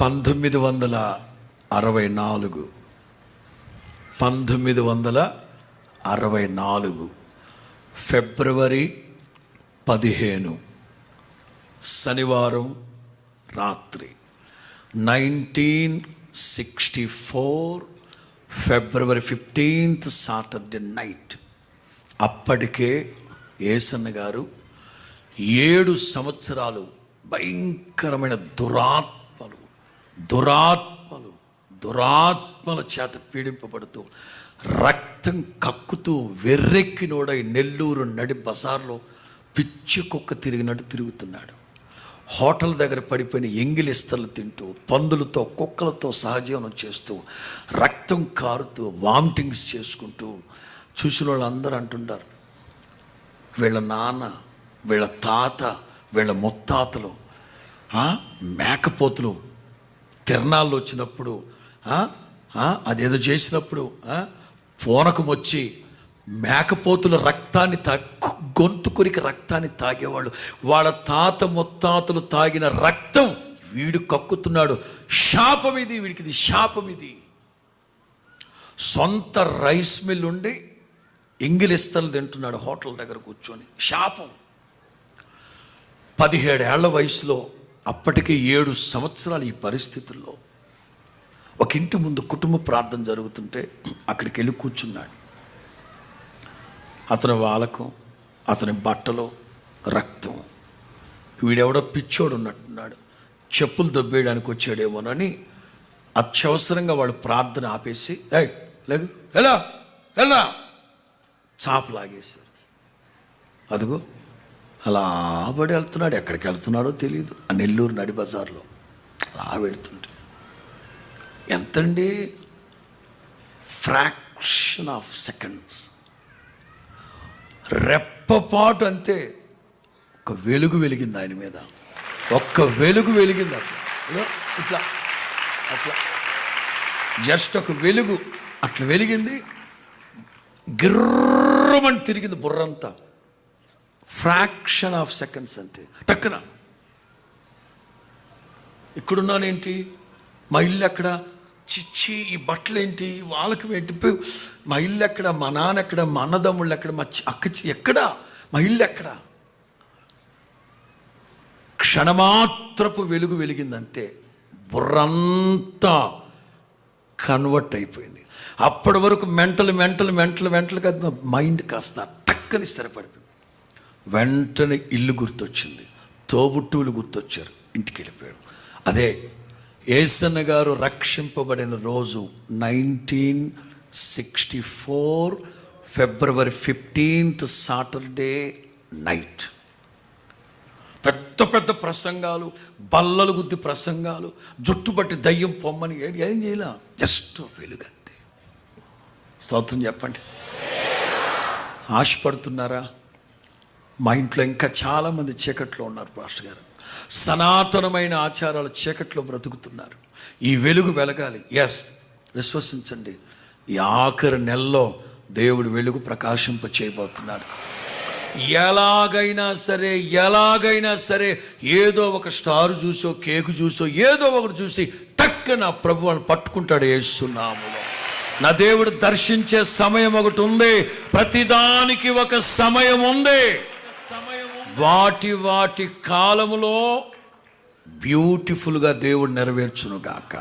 పంతొమ్మిది వందల అరవై నాలుగు. పంతొమ్మిది వందల అరవై నాలుగు. ఫిబ్రవరి పదిహేను. శనివారం రాత్రి. Nineteen sixty four February fifteenth Saturday night. అప్పటికే ఏసన్న గారు ఏడు సంవత్సరాలు భయంకరమైన దురాత్ దురాత్మలు దురాత్మల చేత పీడింపబడుతూ రక్తం కక్కుతూ వెర్రెక్కినోడై నెల్లూరు నడి బజార్లో పిచ్చి కుక్క తిరిగినట్టు తిరుగుతున్నాడు. హోటల్ దగ్గర పడిపోయిన ఎంగిలిస్తలు తింటూ పందులతో కుక్కలతో సహజీవనం చేస్తూ రక్తం కారుతూ వామిటింగ్స్ చేసుకుంటూ చూసిన వాళ్ళందరూ అంటుంటారు వీళ్ళ నాన్న వీళ్ళ తాత వీళ్ళ ముత్తాతలు మేకపోతులు తిరణాల్లో వచ్చినప్పుడు అదేదో చేసినప్పుడు ఆ, పూనకం వచ్చి మేకపోతుల రక్తాన్ని తా గొంతు కొరికి రక్తాన్ని తాగేవాళ్ళు. వాళ్ళ తాత ముత్తాతలు తాగిన రక్తం వీడు కక్కుతున్నాడు. శాపం ఇది వీడికి ఇది శాపం ఇది సొంత రైస్ మిల్ ఉండి ఇంగిలిస్తలు తింటున్నాడు హోటల్ దగ్గర కూర్చొని. శాపం. పదిహేడేళ్ళ వయసులో అప్పటికే ఏడు సంవత్సరాలు ఈ పరిస్థితుల్లో. ఒక ఇంటి ముందు కుటుంబ ప్రార్థన జరుగుతుంటే అక్కడికి వెళ్ళి కూర్చున్నాడు. అతని వాలకం అతని బట్టలో రక్తం. వీడెవడో పిచ్చోడు ఉన్నట్టున్నాడు. చెప్పులు దొబ్బేయడానికి వచ్చాడేమోనని అత్యవసరంగా వాడు ప్రార్థన ఆపేసి ఏయ్ లేగు ఎలా ఎలా చాపలాగేశారు అదిగో అలా పడి వెళ్తున్నాడు. ఎక్కడికి వెళ్తున్నాడో తెలియదు ఆ నెల్లూరు నడి బజార్లో. అలా వెళ్తుంటే ఎంతండి? Fraction of seconds. రెప్పపాటు అంతే. ఒక వెలుగు వెలిగింది ఆయన మీద. ఒక్క వెలుగు వెలిగింది అట్లా ఇట్లా అట్లా. జస్ట్ ఒక వెలుగు. అట్లా వెలిగింది. గిర్రమని తిరిగింది బుర్రంతా. ఫ్రాక్షన్ ఆఫ్ సెకండ్స్ అంతే. టక్కున. ఇక్కడున్నానేంటి? మా ఇల్లు ఎక్కడ? చిచ్చి ఈ బట్టలు ఏంటి వాళ్ళకి ఏంటి మా ఇల్లు ఎక్కడ? మా నాన్న ఎక్కడ? మా అన్నదమ్ముళ్ళు ఎక్కడ? మా చి- అక్క చి- ఎక్కడ? మా ఇల్లు ఎక్కడ? క్షణమాత్రపు వెలుగు వెలిగిందంతే. బుర్రంతా కన్వర్ట్ అయిపోయింది. అప్పటి వరకు మెంటల్ మెంటల్ మెంటల్ మెంటల్ కదా మైండ్ కాస్త టక్కని స్థిరపడిపోయింది. వెంటనే ఇల్లు గుర్తొచ్చింది. తోబుట్టువులు గుర్తొచ్చారు. ఇంటికి వెళ్ళిపోయాడు అదే ఏసన్న గారు రక్షింపబడిన రోజు nineteen sixty four February fifteenth Saturday night. పెద్ద పెద్ద ప్రసంగాలు బల్లలు గుద్ది ప్రసంగాలు జుట్టుబట్టి దయ్యం పొమ్మని ఏం చేయలే? జస్ట్ వెలుగంతే. స్తోత్రం చెప్పండి. ఆశపడుతున్నారా? మా ఇంట్లో ఇంకా చాలామంది చీకట్లో ఉన్నారు పాస్టర్ గారు. సనాతనమైన ఆచారాలు చీకట్లో బ్రతుకుతున్నారు. ఈ వెలుగు వెలగాలి. ఎస్ విశ్వసించండి. ఈ ఆఖరి నెలలో దేవుడు వెలుగు ప్రకాశింప చేయబోతున్నాడు. ఎలాగైనా సరే ఎలాగైనా సరే ఏదో ఒక స్టార్ చూసో కేకు చూసో ఏదో ఒకటి చూసి టక్క నా ప్రభు పట్టుకుంటాడు వేస్తున్నాము నా దేవుడు దర్శించే సమయం ఒకటి ఉంది. ప్రతిదానికి ఒక సమయం ఉంది. వాటి వాటి కాలములో బ్యూటిఫుల్గా దేవుడు నెరవేర్చును గాక